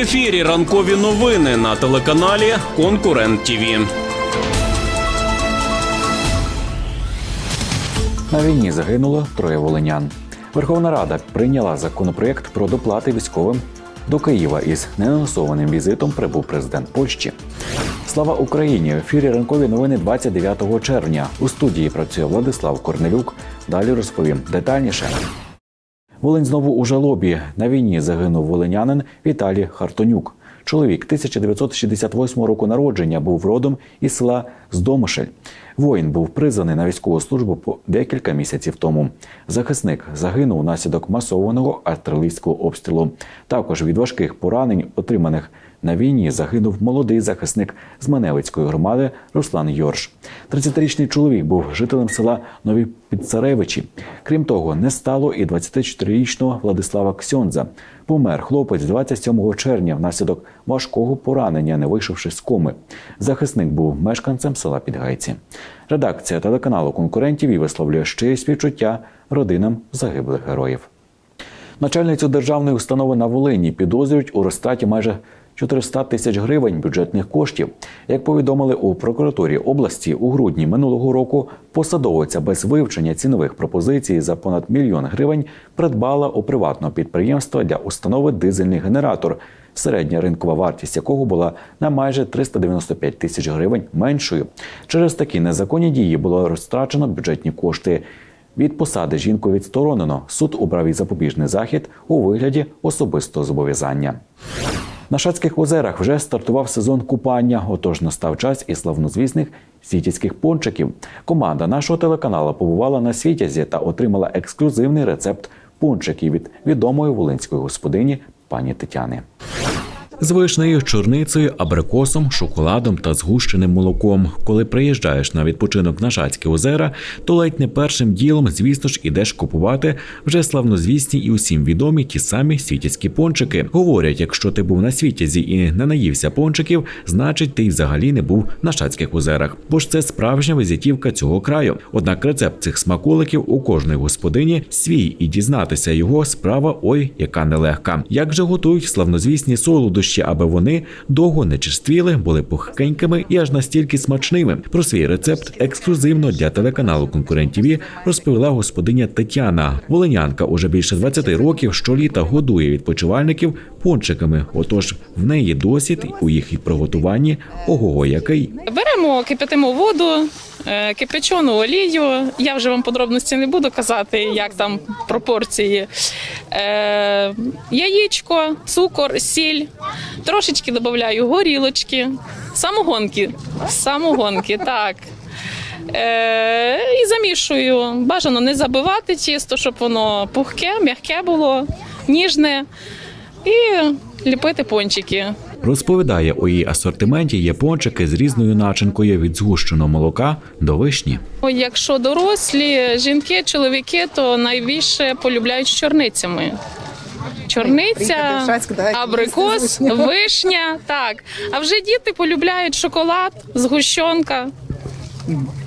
ефірі ранкові новини на телеканалі Конкурент ТІВІ. На війні загинуло троє волинян. Верховна Рада прийняла законопроєкт про доплати військовим. До Києва із неанонсованим візитом прибув президент Польщі. Слава Україні! В ефірі ранкові новини 29 червня. У студії працює Владислав Корнелюк. Далі розповім детальніше. Волинь знову у жалобі. На війні загинув волинянин Віталій Хартонюк. Чоловік 1968 року народження був родом із села Здомишель. Воїн був призваний на військову службу по декілька місяців тому. Захисник загинув внаслідок масованого артилерійського обстрілу. Також від важких поранень, отриманих на війні, загинув молодий захисник з Маневицької громади Руслан Йорш. 30-річний чоловік був жителем села Нові Підцаревичі. Крім того, не стало і 24-річного Владислава Ксьонза. Помер хлопець 27 червня внаслідок важкого поранення, не вийшовши з коми. Захисник був мешканцем села Підгайці. Редакція телеканалу конкурентів і висловлює щирі співчуття родинам загиблих героїв. Начальницю державної установи на Волині підозрюють у розтраті майже 400 тисяч гривень бюджетних коштів. Як повідомили у прокуратурі області, у грудні минулого року посадовиця без вивчення цінових пропозицій за понад мільйон гривень придбала у приватного підприємства для установи дизельний генератор, середня ринкова вартість якого була на майже 395 тисяч гривень меншою. Через такі незаконні дії було розтрачено бюджетні кошти. Від посади жінку відсторонено. Суд обрав і запобіжний захід у вигляді особистого зобов'язання. На Шацьких озерах вже стартував сезон купання. Отож настав час і славнозвісних світязьких пончиків. Команда нашого телеканалу побувала на світязі та отримала ексклюзивний рецепт пончиків від відомої волинської господині пані Тетяни. З вишнею, чорницею, абрикосом, шоколадом та згущеним молоком. Коли приїжджаєш на відпочинок на Шацькі озера, то ледь не першим ділом, звісно ж, ідеш купувати вже славнозвісні і усім відомі ті самі світязькі пончики. Говорять, якщо ти був на світязі і не наївся пончиків, значить ти й взагалі не був на Шацьких озерах, бо ж це справжня визитівка цього краю. Однак рецепт цих смаколиків у кожної господині свій і дізнатися його справа ой, яка нелегка. Як же готують славнозвісні солодощі, аби вони довго не черствіли, були пухкенькими і аж настільки смачними. Про свій рецепт ексклюзивно для телеканалу Конкурент-ТІВІ розповіла господиня Тетяна. Волинянка уже більше 20 років щоліта годує відпочивальників пончиками. Отож, в неї досвід у їх приготуванні ого який. Беремо, кипятимо воду, е, кипячену олію. Я вже вам подробності не буду казати, як там пропорції. Е, яєчко, цукор, сіль. Трошечки додаю горілочки, самогонки. Самогонки, так. Е, і замішую. Бажано не забивати тісто, щоб воно пухке, м'яке було, ніжне. І ліпити пончики. Розповідає, у її асортименті є пончики з різною начинкою від згущеного молока до вишні. Якщо дорослі жінки, чоловіки, то найбільше полюбляють з чорницями. Чорниця, абрикос, вишня. Так. А вже діти полюбляють шоколад, згущенка.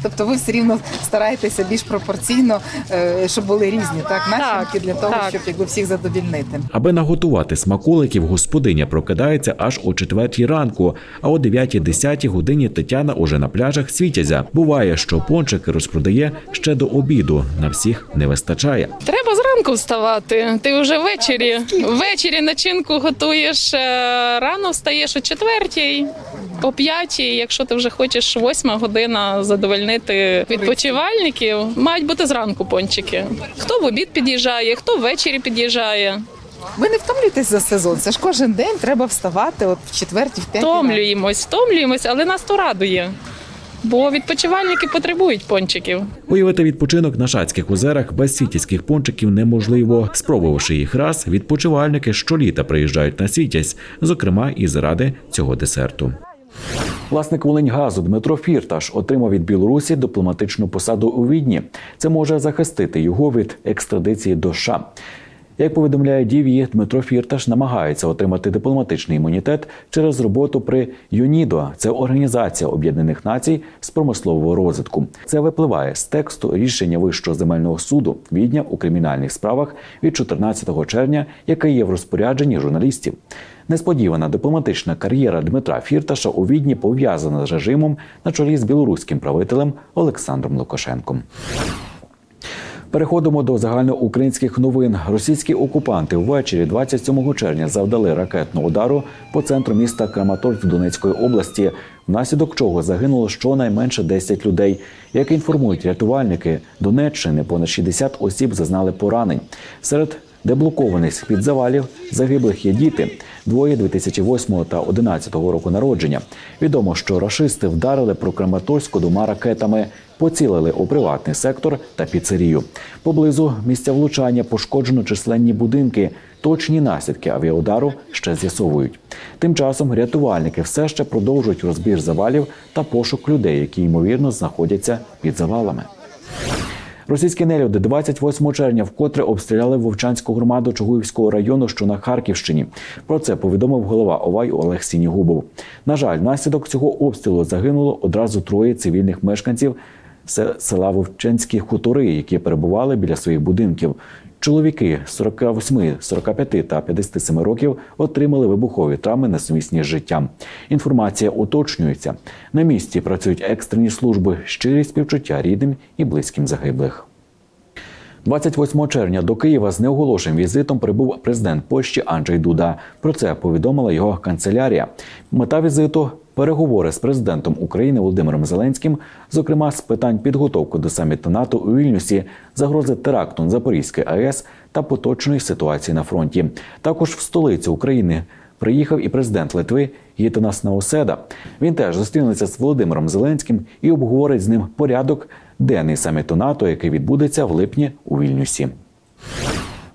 Тобто ви все рівно стараєтеся більш пропорційно, е, щоб були різні так начинки для того, так. щоб якби всіх задовільнити. Аби наготувати смаколиків, господиня прокидається аж о четвертій ранку, а о 9-10 годині Тетяна уже на пляжах світязя. Буває, що пончики розпродає ще до обіду. На всіх не вистачає. Треба зранку вставати. Ти вже ввечері. Ввечері начинку готуєш е, рано, встаєш о четвертій, о п'ятій. Якщо ти вже хочеш восьма година задовольнити відпочивальників, мають бути зранку пончики. Хто в обід під'їжджає, хто ввечері під'їжджає. Ви не втомлюєтесь за сезон. Це ж кожен день треба вставати от в четвертій, в п'ятій. Втомлюємось, втомлюємось, але нас то радує. Бо відпочивальники потребують пончиків. Уявити відпочинок на Шацьких озерах без світязьких пончиків неможливо. Спробувавши їх раз, відпочивальники щоліта приїжджають на світязь, зокрема і заради цього десерту. Власник Волиньгазу Дмитро Фірташ отримав від Білорусі дипломатичну посаду у Відні. Це може захистити його від екстрадиції до США. Як повідомляє Дів'ї, Дмитро Фірташ намагається отримати дипломатичний імунітет через роботу при ЮНІДО. Це організація Об'єднаних Націй з промислового розвитку. Це випливає з тексту рішення Вищого земельного суду Відня у кримінальних справах від 14 червня, яке є в розпорядженні журналістів. Несподівана дипломатична кар'єра Дмитра Фірташа у Відні пов'язана з режимом на чолі з білоруським правителем Олександром Лукашенком. Переходимо до загальноукраїнських новин. Російські окупанти ввечері 27 червня завдали ракетного удару по центру міста Краматорськ Донецької області, внаслідок чого загинуло щонайменше 10 людей. Як інформують рятувальники Донеччини, понад 60 осіб зазнали поранень. Серед деблокованих з під завалів загиблих є діти. Двоє 2008 та 2011 року народження. Відомо, що рашисти вдарили про Краматорську двома ракетами, поцілили у приватний сектор та піцерію. Поблизу місця влучання пошкоджено численні будинки. Точні наслідки авіаудару ще з'ясовують. Тим часом рятувальники все ще продовжують розбір завалів та пошук людей, які ймовірно знаходяться під завалами. Російські нелюди 28 червня вкотре обстріляли Вовчанську громаду Чугуївського району, що на Харківщині. Про це повідомив голова ОВАЙ Олег Сінігубов. На жаль, внаслідок цього обстрілу загинуло одразу троє цивільних мешканців се- села Вовчанські хутори, які перебували біля своїх будинків. Чоловіки 48, 45 та 57 років отримали вибухові травми несумісні з життям. Інформація уточнюється. На місці працюють екстрені служби, щирі співчуття рідним і близьким загиблих. 28 червня до Києва з неоголошеним візитом прибув президент Польщі Анджей Дуда. Про це повідомила його канцелярія. Мета візиту переговори з президентом України Володимиром Зеленським, зокрема з питань підготовки до саміту НАТО у Вільнюсі, загрози теракту на Запорізькій АЕС та поточної ситуації на фронті. Також в столицю України приїхав і президент Литви Гітанас Науседа. Він теж зустрінеться з Володимиром Зеленським і обговорить з ним порядок денний саміту НАТО, який відбудеться в липні у Вільнюсі.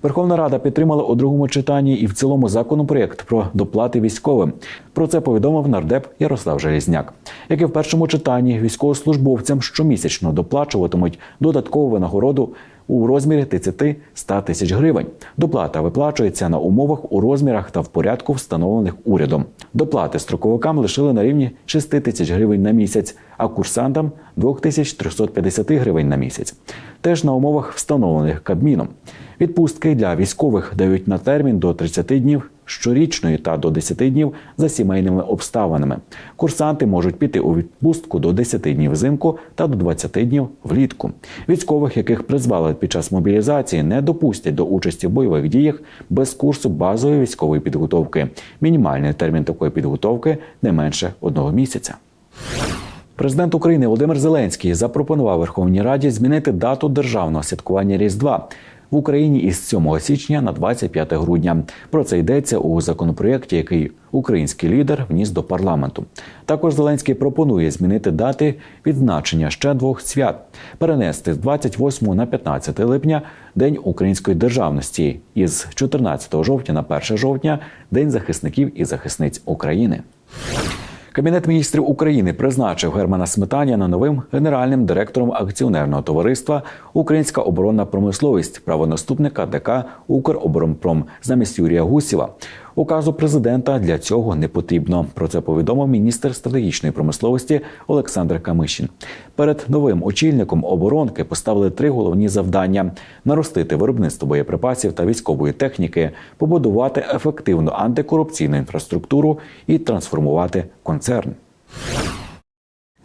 Верховна Рада підтримала у другому читанні і в цілому законопроєкт про доплати військовим. Про це повідомив нардеп Ярослав Желізняк. Як і в першому читанні, військовослужбовцям щомісячно доплачуватимуть додаткову винагороду у розмірі 30-100 тисяч гривень. Доплата виплачується на умовах у розмірах та в порядку, встановлених урядом. Доплати строковикам лишили на рівні 6 тисяч гривень на місяць, а курсантам 2350 гривень на місяць. Теж на умовах, встановлених Кабміном. Відпустки для військових дають на термін до 30 днів щорічної та до 10 днів за сімейними обставинами. Курсанти можуть піти у відпустку до 10 днів взимку та до 20 днів влітку. Військових, яких призвали під час мобілізації, не допустять до участі в бойових діях без курсу базової військової підготовки. Мінімальний термін такої підготовки не менше одного місяця. Президент України Володимир Зеленський запропонував Верховній Раді змінити дату державного святкування Різдва в Україні із 7 січня на 25 грудня. Про це йдеться у законопроєкті, який український лідер вніс до парламенту. Також Зеленський пропонує змінити дати відзначення ще двох свят, перенести з 28 на 15 липня День української державності із 14 жовтня на 1 жовтня День захисників і захисниць України. Кабінет міністрів України призначив Германа Сметаніна новим генеральним директором акціонерного товариства Українська оборонна промисловість, правонаступника ДК Укроборонпром замість Юрія Гусєва. Указу президента для цього не потрібно. Про це повідомив міністр стратегічної промисловості Олександр Камишин. Перед новим очільником оборонки поставили три головні завдання: наростити виробництво боєприпасів та військової техніки, побудувати ефективну антикорупційну інфраструктуру і трансформувати концерн.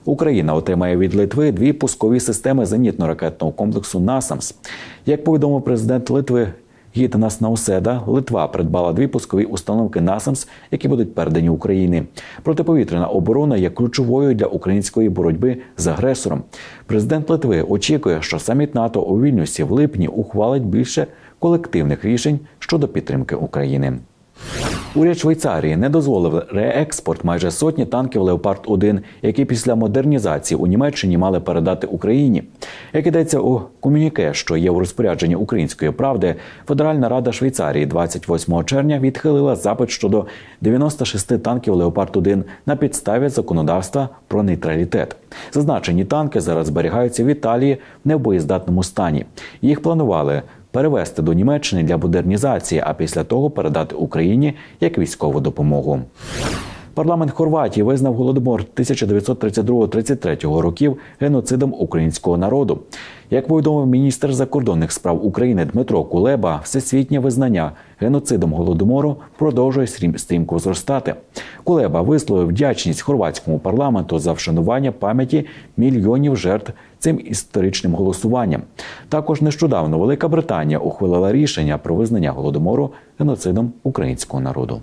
Україна отримає від Литви дві пускові системи зенітно-ракетного комплексу НАСАМС. Як повідомив президент Литви Гітанас Науседа, Литва придбала дві пускові установки НАСАМС, які будуть передані Україні. Протиповітряна оборона є ключовою для української боротьби з агресором. Президент Литви очікує, що саміт НАТО у Вільнюсі в липні ухвалить більше колективних рішень щодо підтримки України. Уряд Швейцарії не дозволив реекспорт майже сотні танків Леопард 1 які після модернізації у Німеччині мали передати Україні. Як ідеться у комюніке, що є у розпорядженні української правди, Федеральна рада Швейцарії 28 червня відхилила запит щодо 96 танків Леопард 1 на підставі законодавства про нейтралітет. Зазначені танки зараз зберігаються в Італії в невбоєздатному стані. Їх планували перевести до Німеччини для модернізації, а після того передати Україні як військову допомогу. Парламент Хорватії визнав голодомор 1932-33 років геноцидом українського народу. Як повідомив міністр закордонних справ України Дмитро Кулеба, всесвітнє визнання геноцидом голодомору продовжує стрім- стрімко зростати. Кулеба висловив вдячність хорватському парламенту за вшанування пам'яті мільйонів жертв цим історичним голосуванням. Також нещодавно Велика Британія ухвалила рішення про визнання голодомору геноцидом українського народу.